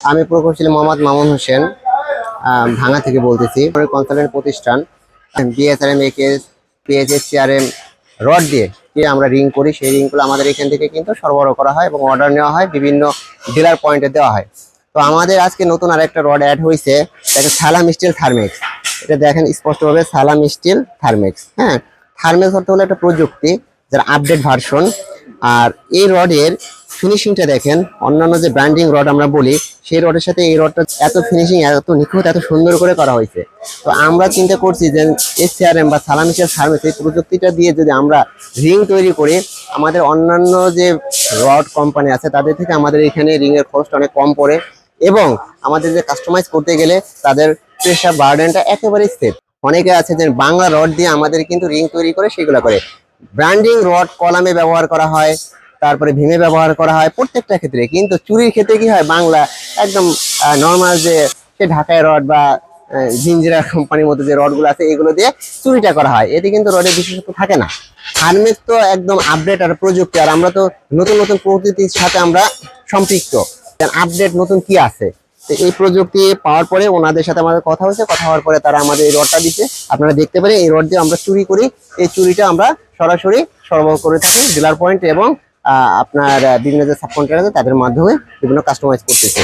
আমি প্রকৌশলী মোহাম্মদ মামুন হোসেন ভাঙা থেকে বলতেছি। কনসালটেন্ট প্রতিষ্ঠান BSRM AKS PHS CRM rod দিয়ে যে আমরা রিং করি, সেই রিংগুলো আমাদের এখান থেকে কিন্তু সরবরাহ করা হয় এবং অর্ডার নেওয়া হয়, বিভিন্ন ডিলার পয়েন্টে দেওয়া হয়। তো আমাদের আজকে নতুন আরেকটা রড অ্যাড হয়েছে এটা সালাম স্টিল থার্মেক্স এটা দেখেন স্পষ্টভাবে সালাম স্টিল থার্মেক্স হ্যাঁ? থার্মেক্স অর্থ হলো একটা প্রযুক্তি, যার আপডেট ভার্সন আর এই রডের ফিনিশিংটা দেখেন, অন্যান্য যে ব্র্যান্ডিং রড আমরা বলি, সেই রডের সাথে এই রডটা এত ফিনিশিং এত নিখুঁত, এত সুন্দর করে করা হয়েছে। তো আমরা চিন্তা করছি যে এসিআরএম বা সালামিশিয়ার সার্ভিস এই প্রযুক্তিটা দিয়ে যদি আমরা রিং তৈরি করি, আমাদের অন্যান্য যে রড কোম্পানি আছে, তাদের থেকে আমাদের এখানে রিং এর খরচটা অনেক কম পড়ে এবং আমাদের যে কাস্টমাইজ করতে গেলে তাদের প্রেশার বার্ডেনটা একেবারেই সেফ অনেকে আছে যে বাংলা রড দিয়ে আমাদের কিন্তু রিং তৈরি করে সেগুলো করে। ব্র্যান্ডিং রড কলামে ব্যবহার করা হয় তারপরে ভীমে ব্যবহার করা হয় প্রত্যেকটা ক্ষেত্রে। কিন্তু চুরির ক্ষেত্রে কি হয়? বাংলা একদম নর্মাল যে ঢাকায় রড বা জিঞ্জিরা কোম্পানির মতো যে রডগুলো আছে, এগুলো দিয়ে চুরিটা করা হয়। এতে কিন্তু রডের বিশেষত্ব থাকে না। হারমেস তো একদম আপডেট আর প্রযুক্তি, আর আমরা তো নতুন নতুন প্রকৃতির সাথে আমরা সম্পৃক্ত। আপডেট নতুন কি আছে? তো এই প্রযুক্তি পাওয়ার পরে ওনাদের সাথে আমাদের কথা হয়েছে। কথা হওয়ার পরে তারা আমাদের এই রডটা দিচ্ছে আপনারা দেখতে পারেন, এই রড দিয়ে আমরা চুরি করি। এই চুরিটা আমরা সরাসরি সরবরাহ করে থাকি ডিলার পয়েন্ট এবং আপনার বিভিন্ন যে সাব আছে তাদের মাধ্যমে বিভিন্ন কাস্টমাইজ করতেছে।